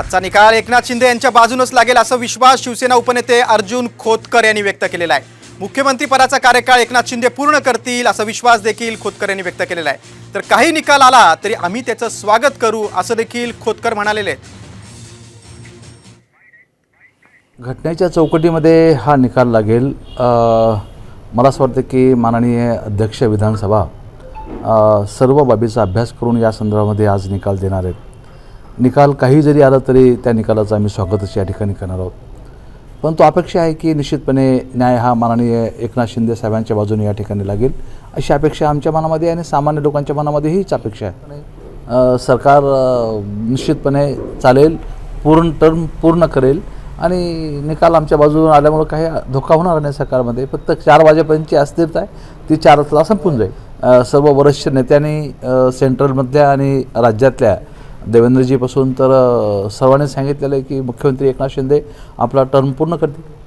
आजचा निकाल एकनाथ शिंदे यांच्या बाजूनच लागेल असा विश्वास शिवसेना उपनेते अर्जुन खोतकर यांनी व्यक्त केलेला आहे. मुख्यमंत्रीपदाचा कार्यकाळ एकनाथ शिंदे पूर्ण करतील असा विश्वास देखील खोतकर यांनी व्यक्त केलेला आहे. तर काही निकाल आला तरी आम्ही त्याचं स्वागत करू असं देखील खोतकर म्हणालेले आहेत. घटनेच्या चौकटीमध्ये हा निकाल लागेल. मला असं वाटतं की माननीय अध्यक्ष विधानसभा सर्व बाबीचा अभ्यास करून या संदर्भामध्ये आज निकाल देणार आहेत. निकाल काही जरी आलं तरी त्या निकालाचं आम्ही स्वागतच या ठिकाणी करणार आहोत. परंतु अपेक्षा आहे की निश्चितपणे न्याय हा माननीय एकनाथ शिंदे साहेबांच्या बाजूने या ठिकाणी लागेल. अशी अपेक्षा आमच्या मनामध्ये आहे आणि सामान्य लोकांच्या मनामध्ये हीच अपेक्षा आहे. सरकार निश्चितपणे चालेल पूर्ण टर्म पूर्ण करेल आणि निकाल आमच्या बाजूने आल्यामुळं काही धोका होणार नाही सरकारमध्ये. फक्त चार वाजेपर्यंतची अस्थिरता आहे ती चार तास संपून जाईल. सर्व वरिष्ठ नेत्यांनी सेंट्रलमधल्या आणि राज्यातल्या देवेंद्रजीपासून तर सर्वांनी सांगितलेलं आहे की मुख्यमंत्री एकनाथ शिंदे आपला टर्म पूर्ण करतील.